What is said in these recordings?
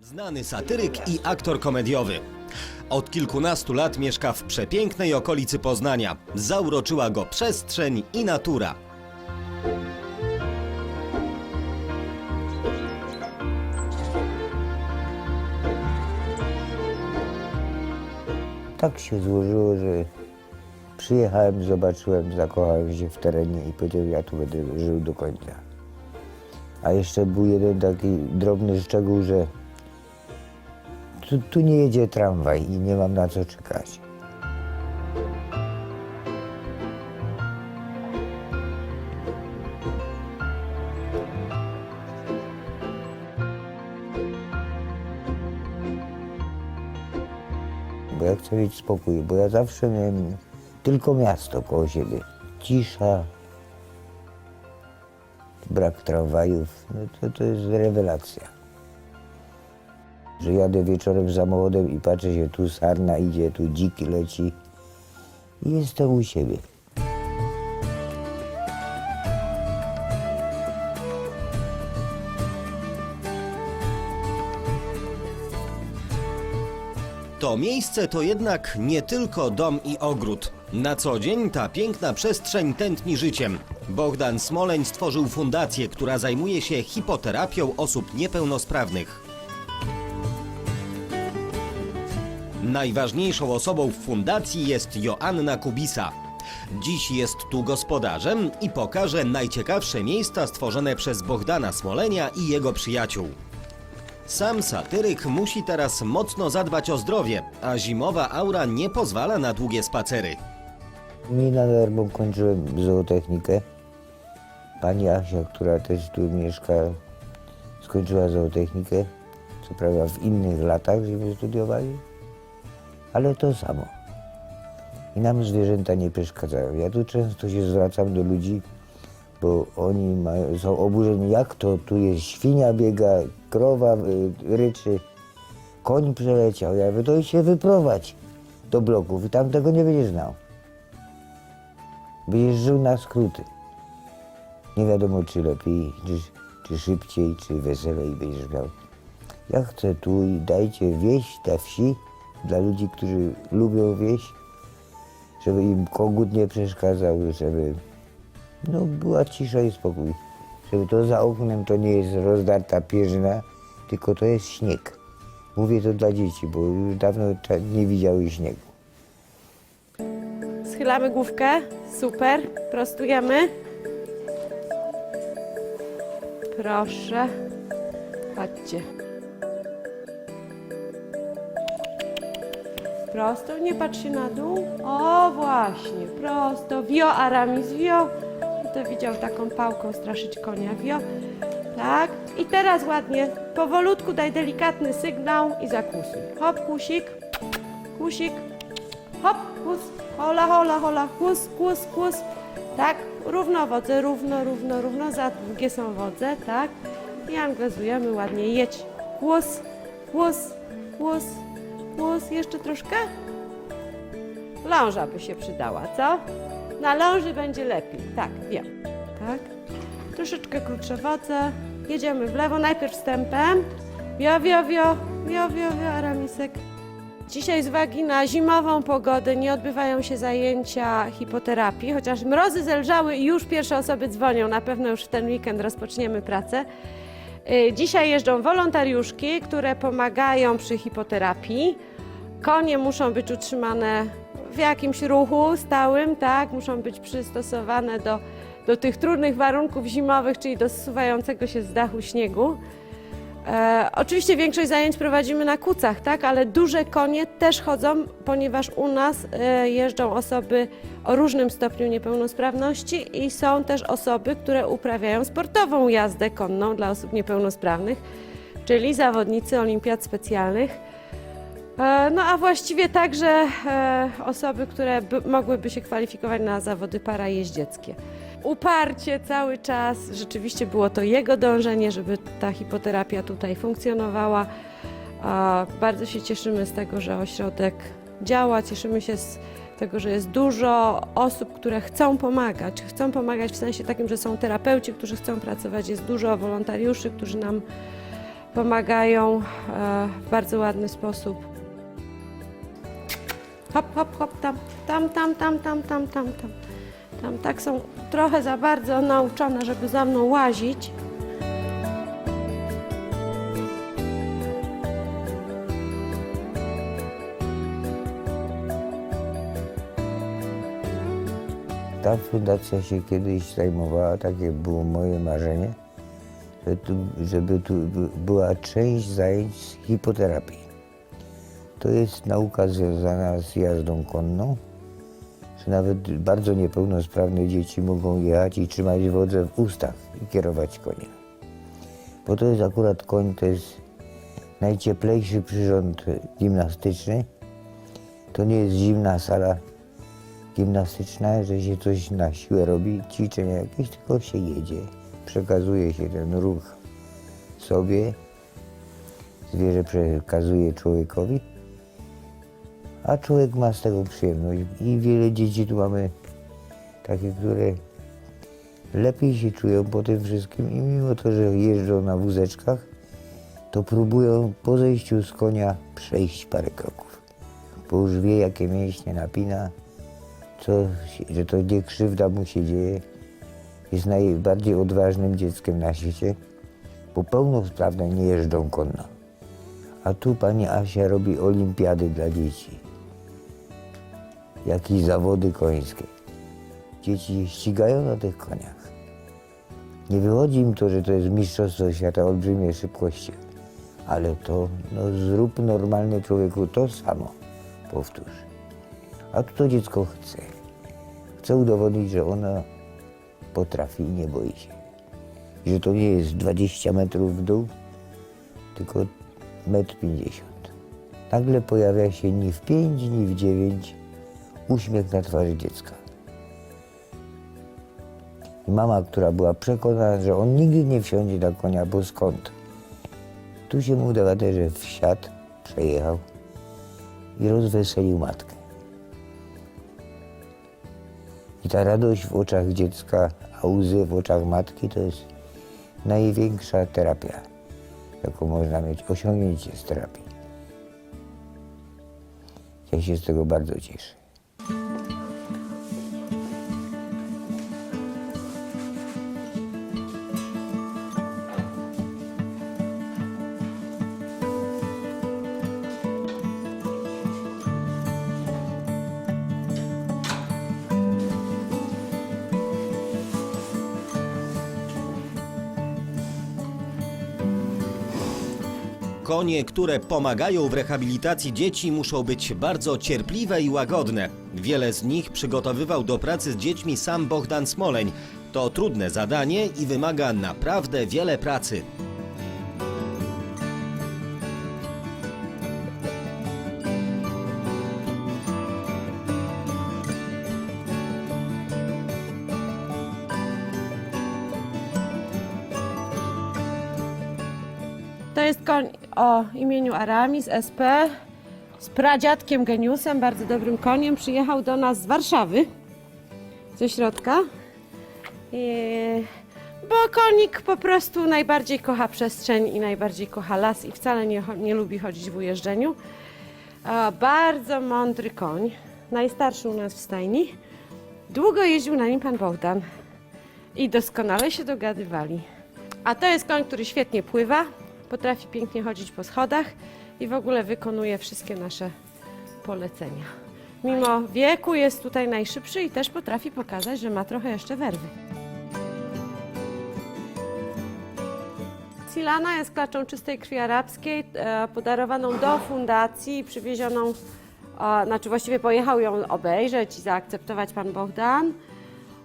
Znany satyryk i aktor komediowy. Od kilkunastu lat mieszka w przepięknej okolicy Poznania. Zauroczyła go przestrzeń i natura. Tak się złożyło, że przyjechałem, zobaczyłem, zakochałem się w terenie i powiedziałem, ja tu będę żył do końca. A jeszcze był jeden taki drobny szczegół, że tu, tu nie jedzie tramwaj i nie mam na co czekać. Bo ja chcę mieć spokój, bo ja zawsze miałem tylko miasto koło siebie. Cisza, brak tramwajów, no to, to jest rewelacja. Że jadę wieczorem samochodem i patrzę się, tu sarna idzie, tu dziki leci i jestem u siebie. To miejsce to jednak nie tylko dom i ogród. Na co dzień ta piękna przestrzeń tętni życiem. Bogdan Smoleń stworzył fundację, która zajmuje się hipoterapią osób niepełnosprawnych. Najważniejszą osobą w fundacji jest Joanna Kubisa. Dziś jest tu gospodarzem i pokaże najciekawsze miejsca stworzone przez Bogdana Smolenia i jego przyjaciół. Sam satyryk musi teraz mocno zadbać o zdrowie, a zimowa aura nie pozwala na długie spacery. Mi na darmo kończyłem zootechnikę. Pani Asia, która też tu mieszka, skończyła zootechnikę. Co prawda w innych latach, żeśmy studiowali, ale to samo. I nam zwierzęta nie przeszkadzają. Ja tu często się zwracam do ludzi, bo oni mają, są oburzeni, jak to tu jest świnia biega, krowa y, ryczy, koń przeleciał. Ja mówię, to się wyprowadź do bloków i tam tego nie będziesz znał. Będziesz żył na skróty. Nie wiadomo, czy lepiej, czy, czy szybciej, czy weselej będziesz miał. Ja chcę tu i dajcie wieś na wsi dla ludzi, którzy lubią wieś, żeby im kogut nie przeszkadzał, żeby no, była cisza i spokój. Żeby to za oknem to nie jest rozdarta pierzyna, tylko to jest śnieg. Mówię to dla dzieci, bo już dawno nie widziały śniegu. Schylamy główkę. Super. Prostujemy. Proszę. Patrzcie. Prosto, nie patrz się na dół. O, właśnie, prosto. Wio, Aramis, wio. To widział taką pałką straszyć konia. Wio. Tak. I teraz ładnie. Powolutku daj delikatny sygnał i zakłusuj. Hop, kusik. Kusik. Hop, kus, hola, hola, hola, kus, kus, kus. Tak, równo wodze, równo, równo, równo, za długie są wodze, tak. I anglezujemy ładnie, jedź. Kus, kus, kus, kus, jeszcze troszkę? Ląża by się przydała, co? Na ląży będzie lepiej, tak, wiem. Tak, troszeczkę krótsze wodze, jedziemy w lewo, najpierw wstępem. Wio, wio, wio, wio, wio, wio, aramisek. Dzisiaj z uwagi na zimową pogodę nie odbywają się zajęcia hipoterapii, chociaż mrozy zelżały i już pierwsze osoby dzwonią. Na pewno już w ten weekend rozpoczniemy pracę. Y, Dzisiaj jeżdżą wolontariuszki, które pomagają przy hipoterapii. Konie muszą być utrzymane w jakimś ruchu stałym, tak? Muszą być przystosowane do, do tych trudnych warunków zimowych, czyli do zsuwającego się z dachu śniegu. E, oczywiście większość zajęć prowadzimy na kucach, tak, ale duże konie też chodzą, ponieważ u nas e, jeżdżą osoby o różnym stopniu niepełnosprawności i są też osoby, które uprawiają sportową jazdę konną dla osób niepełnosprawnych, czyli zawodnicy olimpiad specjalnych. E, No a właściwie także e, osoby, które by, mogłyby się kwalifikować na zawody parajeździeckie uparcie cały czas. Rzeczywiście było to jego dążenie, żeby ta hipoterapia tutaj funkcjonowała. Bardzo się cieszymy z tego, że ośrodek działa, cieszymy się z tego, że jest dużo osób, które chcą pomagać. Chcą pomagać w sensie takim, że są terapeuci, którzy chcą pracować, jest dużo wolontariuszy, którzy nam pomagają e, w bardzo ładny sposób. Hop, hop, hop, tam, tam, tam, tam, tam, tam, tam. tam. Tam tak są trochę za bardzo nauczone, żeby za mną łazić. Ta fundacja się kiedyś zajmowała, takie było moje marzenie, że tu, żeby tu by- była część zajęć z hipoterapii. To jest nauka związana z jazdą konną, nawet bardzo niepełnosprawne dzieci mogą jechać i trzymać wodę w ustach i kierować koniem. Bo to jest akurat koń, to jest najcieplejszy przyrząd gimnastyczny. To nie jest zimna sala gimnastyczna, że się coś na siłę robi, ćwiczenia jakieś, tylko się jedzie. Przekazuje się ten ruch sobie, zwierzę przekazuje człowiekowi, a człowiek ma z tego przyjemność. I wiele dzieci tu mamy takie, które lepiej się czują po tym wszystkim i mimo to, że jeżdżą na wózeczkach, to próbują po zejściu z konia przejść parę kroków, bo już wie, jakie mięśnie napina, co, że to nie krzywda mu się dzieje. Jest najbardziej odważnym dzieckiem na świecie, bo pełnosprawne nie jeżdżą konno. A tu pani Asia robi olimpiady dla dzieci. Jakieś zawody końskie. Dzieci ścigają na tych koniach. Nie wychodzi im to, że to jest mistrzostwo świata olbrzymie szybkości. Ale to, no zrób normalny człowieku to samo. Powtórz. A to dziecko chce. Chce udowodnić, że ono potrafi i nie boi się. I że to nie jest 20 metrów w dół, tylko 1,50 m. Nagle pojawia się ni w 5, ni w 9 uśmiech na twarzy dziecka. I mama, która była przekonana, że on nigdy nie wsiądzie na konia, bo skąd? Tu się mu dowiaduje, że wsiadł, przejechał i rozweselił matkę. I ta radość w oczach dziecka, a łzy w oczach matki to jest największa terapia, jaką można mieć, osiągnięcie z terapii. Ja się z tego bardzo cieszę. Konie, które pomagają w rehabilitacji dzieci, muszą być bardzo cierpliwe i łagodne. Wiele z nich przygotowywał do pracy z dziećmi sam Bohdan Smoleń. To trudne zadanie i wymaga naprawdę wiele pracy. Jest koń o imieniu Aramis SP z pradziadkiem Geniusem, bardzo dobrym koniem. Przyjechał do nas z Warszawy, ze środka. Bo konik po prostu najbardziej kocha przestrzeń i najbardziej kocha las i wcale nie, nie lubi chodzić w ujeżdżeniu. Bardzo mądry koń, najstarszy u nas w stajni. Długo jeździł na nim pan Bogdan i doskonale się dogadywali. A to jest koń, który świetnie pływa, potrafi pięknie chodzić po schodach i w ogóle wykonuje wszystkie nasze polecenia. Mimo wieku jest tutaj najszybszy i też potrafi pokazać, że ma trochę jeszcze werwy. Silana jest klaczą czystej krwi arabskiej, e, podarowaną do fundacji, przywiezioną, e, znaczy właściwie pojechał ją obejrzeć i zaakceptować pan Bogdan.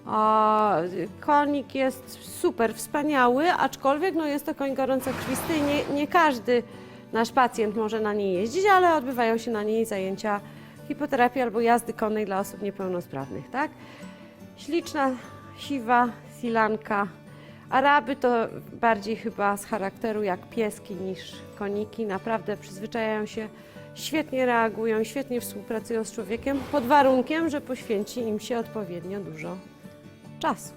O, konik jest super, wspaniały, aczkolwiek no, jest to koń gorącokrwisty i nie, nie każdy nasz pacjent może na niej jeździć, ale odbywają się na niej zajęcia hipoterapii albo jazdy konnej dla osób niepełnosprawnych, tak? Śliczna, siwa silanka. Araby to bardziej chyba z charakteru jak pieski niż koniki. Naprawdę przyzwyczajają się, świetnie reagują, świetnie współpracują z człowiekiem, pod warunkiem, że poświęci im się odpowiednio dużo czasu.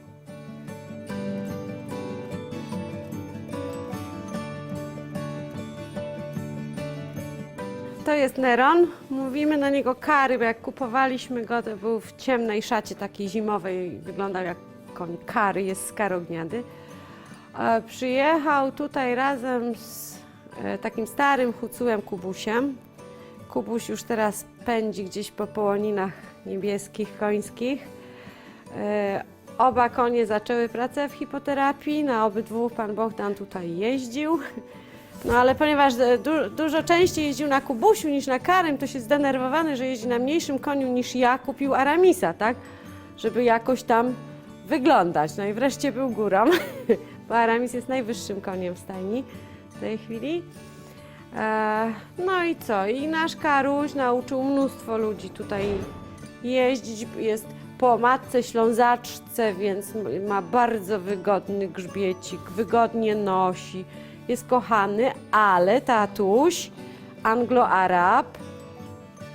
jest Neron. Mówimy na niego kary, bo jak kupowaliśmy go, to był w ciemnej szacie takiej zimowej. Wyglądał jak koń kary, jest z karogniady. E, Przyjechał tutaj razem z e, takim starym hucułem Kubusiem. Kubuś już teraz pędzi gdzieś po połoninach niebieskich, końskich. Oba konie zaczęły pracę w hipoterapii, na obydwu pan Bogdan tutaj jeździł. No ale ponieważ e, du dużo częściej jeździł na Kubusiu niż na Karym, to się zdenerwowany, że jeździ na mniejszym koniu niż ja, kupił Aramisa, tak? Żeby jakoś tam wyglądać. No i wreszcie był górą, bo Aramis jest najwyższym koniem w stajni w tej chwili. E, no i co? I nasz Karuś nauczył mnóstwo ludzi tutaj jeździć. Jest po matce ślązaczce, więc ma bardzo wygodny grzbiecik, wygodnie nosi, jest kochany, ale tatuś, anglo-arab,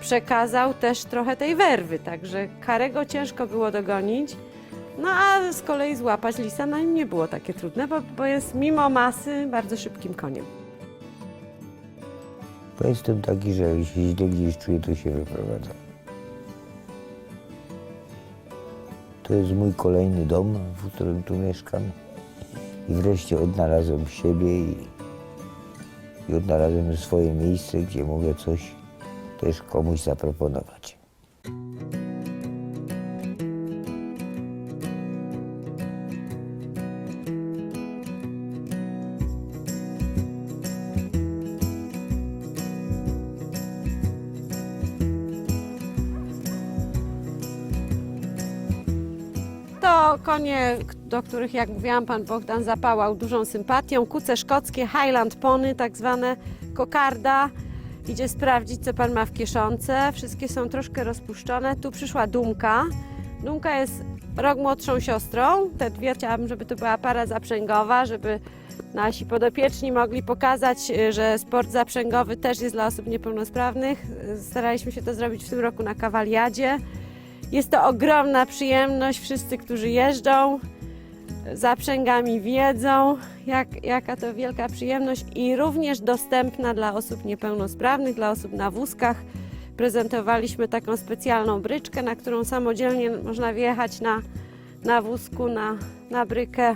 przekazał też trochę tej werwy, także Karego ciężko było dogonić. No a z kolei złapać lisa no, nie było takie trudne, bo, bo jest mimo masy bardzo szybkim koniem. Jestem taki, że się źle gdzieś czuję, to się wyprowadzam. To jest mój kolejny dom, w którym tu mieszkam. I wreszcie odnalazłem siebie i, i odnalazłem swoje miejsce, gdzie mogę coś też komuś zaproponować. Konie, do których, jak mówiłam, pan Bogdan zapałał dużą sympatią. Kuce szkockie, Highland Pony, tak zwane kokarda. Idzie sprawdzić, co pan ma w kieszonce. Wszystkie są troszkę rozpuszczone. Tu przyszła Dumka. Dumka jest rok młodszą siostrą. Te dwie chciałabym, żeby to była para zaprzęgowa, żeby nasi podopieczni mogli pokazać, y, że sport zaprzęgowy też jest dla osób niepełnosprawnych. Staraliśmy się to zrobić w tym roku na kawaliadzie. Jest to ogromna przyjemność. Wszyscy, którzy jeżdżą zaprzęgami, wiedzą, jak, jaka to wielka przyjemność i również dostępna dla osób niepełnosprawnych, dla osób na wózkach. Prezentowaliśmy taką specjalną bryczkę, na którą samodzielnie można wjechać na, na wózku, na, na brykę.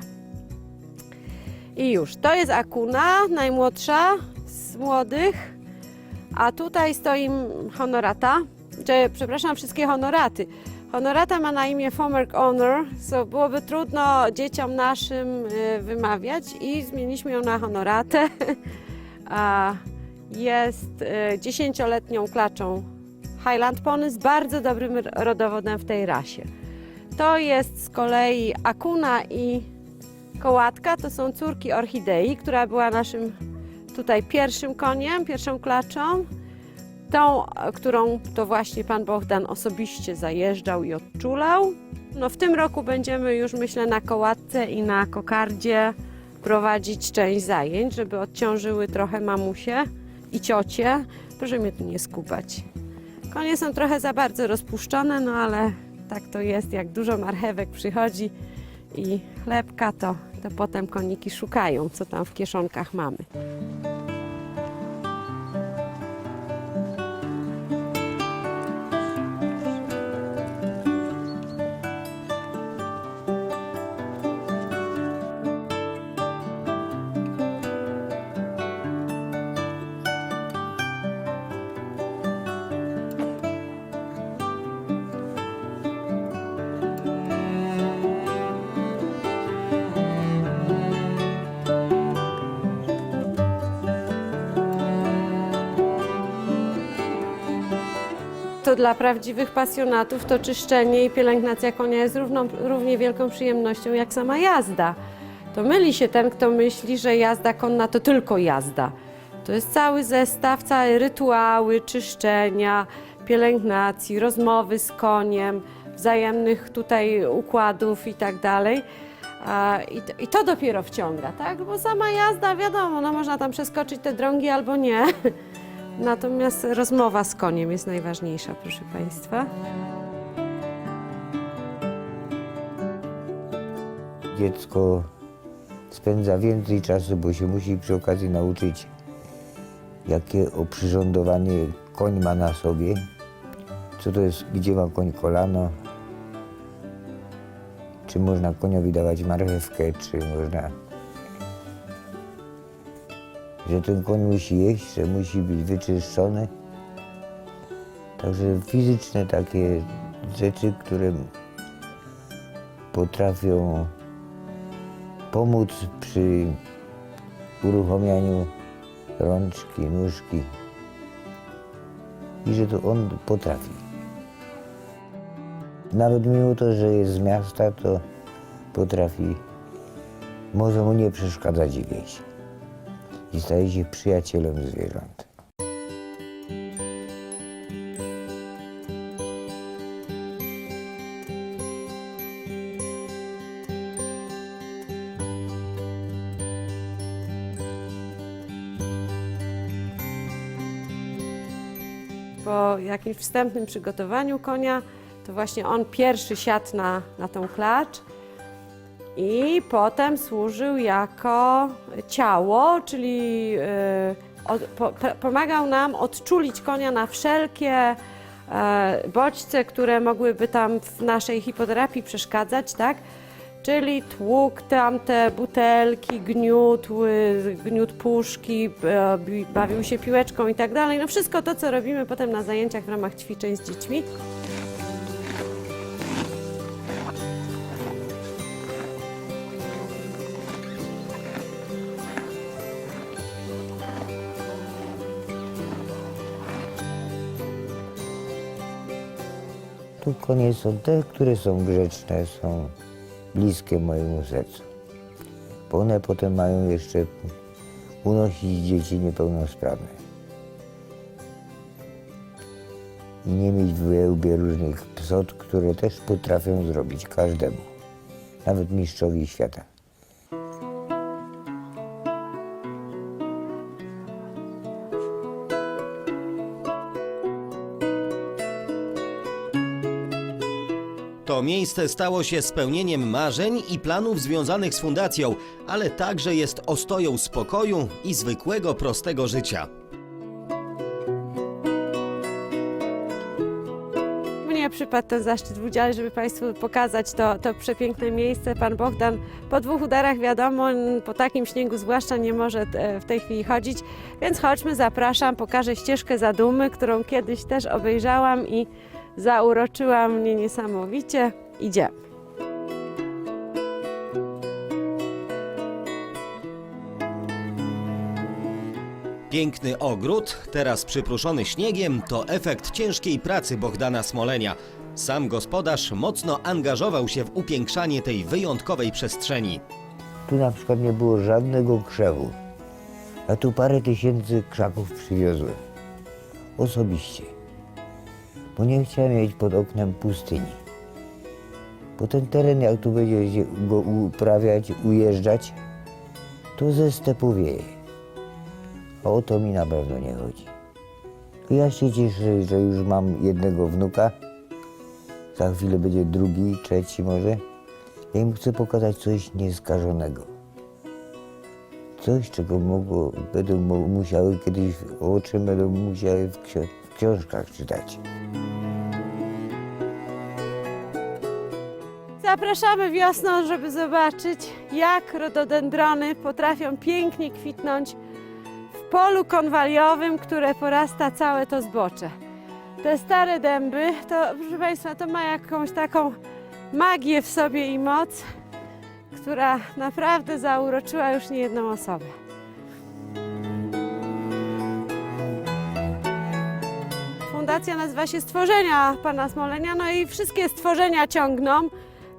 I już. To jest Akuna, najmłodsza z młodych. A tutaj stoi honorata, czy, przepraszam, wszystkie honoraty. Honorata ma na imię Fomerk Honor, so byłoby trudno dzieciom naszym y, wymawiać i zmieniliśmy ją na honoratę. Jest y, dziesięcioletnią klaczą Highland Pony z bardzo dobrym rodowodem w tej rasie. To jest z kolei Akuna i Kołatka, to są córki Orchidei, która była naszym tutaj pierwszym koniem, pierwszą klaczą. Tą, którą to właśnie pan Bogdan osobiście zajeżdżał i odczulał. No w tym roku będziemy już myślę na kołatce i na kokardzie prowadzić część zajęć, żeby odciążyły trochę mamusie i ciocie. Proszę mnie tu nie skubać. Konie są trochę za bardzo rozpuszczone, no ale tak to jest, jak dużo marchewek przychodzi i chlebka, to, to potem koniki szukają, co tam w kieszonkach mamy. Dla prawdziwych pasjonatów to czyszczenie i pielęgnacja konia jest równą, równie wielką przyjemnością jak sama jazda. To myli się ten, kto myśli, że jazda konna to tylko jazda. To jest cały zestaw, całe rytuały czyszczenia, pielęgnacji, rozmowy z koniem, wzajemnych tutaj układów i tak dalej. I to dopiero wciąga, tak? Bo sama jazda, wiadomo, no można tam przeskoczyć te drągi albo nie. Natomiast rozmowa z koniem jest najważniejsza, proszę Państwa. Dziecko spędza więcej czasu, bo się musi przy okazji nauczyć, jakie oprzyrządowanie koń ma na sobie, co to jest, gdzie ma koń kolano, czy można koniowi dawać marchewkę, czy można... Że ten koń musi jeść, że musi być wyczyszczony. Także fizyczne takie rzeczy, które potrafią pomóc przy uruchomianiu rączki, nóżki i że to on potrafi. Nawet mimo to, że jest z miasta, to potrafi, może mu nie przeszkadzać wieś i staje się przyjacielem zwierząt. Po jakimś wstępnym przygotowaniu konia, to właśnie on pierwszy siadł na, na tą klacz i potem służył jako ciało, czyli e, pomagał nam odczulić konia na wszelkie e, bodźce, które mogłyby tam w naszej hipoterapii przeszkadzać, tak? Czyli tłuk tamte butelki, gniótł, gniótł puszki, e, bawił się piłeczką i tak dalej. No wszystko to, co robimy potem na zajęciach w ramach ćwiczeń z dziećmi. Tu konie są te, które są grzeczne, są bliskie mojemu sercu. Bo one potem mają jeszcze unosić dzieci niepełnosprawne. I nie mieć w wełbie różnych psot, które też potrafią zrobić każdemu, nawet mistrzowi świata. Miejsce stało się spełnieniem marzeń i planów związanych z fundacją, ale także jest ostoją spokoju i zwykłego, prostego życia. Mnie przypadł ten zaszczyt w udziale, żeby Państwu pokazać to, to przepiękne miejsce. Pan Bogdan po dwóch udarach, wiadomo, po takim śniegu zwłaszcza nie może e, w tej chwili chodzić, więc chodźmy, zapraszam, pokażę ścieżkę zadumy, którą kiedyś też obejrzałam i zauroczyła mnie niesamowicie. Idziemy. Piękny ogród, teraz przypruszony śniegiem, to efekt ciężkiej pracy Bogdana Smolenia. Sam gospodarz mocno angażował się w upiększanie tej wyjątkowej przestrzeni. Tu na przykład nie było żadnego krzewu. A tu parę tysięcy krzaków przywiozłem. Osobiście. Bo nie chciałem mieć pod oknem pustyni. Bo ten teren, jak tu będzie go uprawiać, ujeżdżać, to ze stepu wieje. A o to mi na pewno nie chodzi. Ja się cieszę, że już mam jednego wnuka. Za chwilę będzie drugi, trzeci może. Ja im chcę pokazać coś nieskażonego. Coś, czego mogło, będą musiały kiedyś, o czym będą musiały w, ksio- w książkach czytać. Zapraszamy wiosną, żeby zobaczyć, jak rododendrony potrafią pięknie kwitnąć w polu konwaliowym, które porasta całe to zbocze. Te stare dęby, to proszę Państwa, to ma jakąś taką magię w sobie i moc, która naprawdę zauroczyła już niejedną osobę. Fundacja nazywa się Stworzenia Pana Smolenia, no i wszystkie stworzenia ciągną.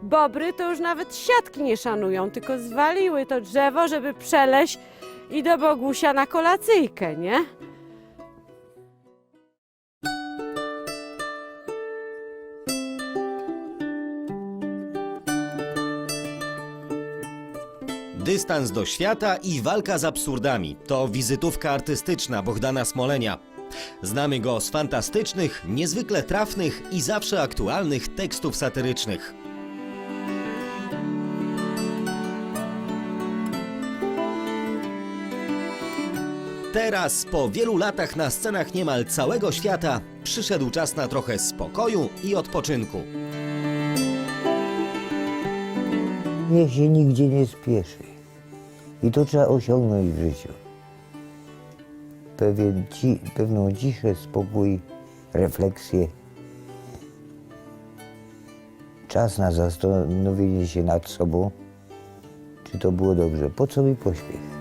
Bobry to już nawet siatki nie szanują, tylko zwaliły to drzewo, żeby przeleść i do Bogusia na kolacyjkę, nie? Dystans do świata i walka z absurdami to wizytówka artystyczna Bogdana Smolenia. Znamy go z fantastycznych, niezwykle trafnych i zawsze aktualnych tekstów satyrycznych. Teraz, po wielu latach na scenach niemal całego świata, przyszedł czas na trochę spokoju i odpoczynku. Niech się nigdzie nie spieszy. I to trzeba osiągnąć w życiu. Pewien ci, pewną ciszę, spokój, refleksję. Czas na zastanowienie się nad sobą, czy to było dobrze. Po co mi pośpiech?